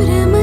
ömrümü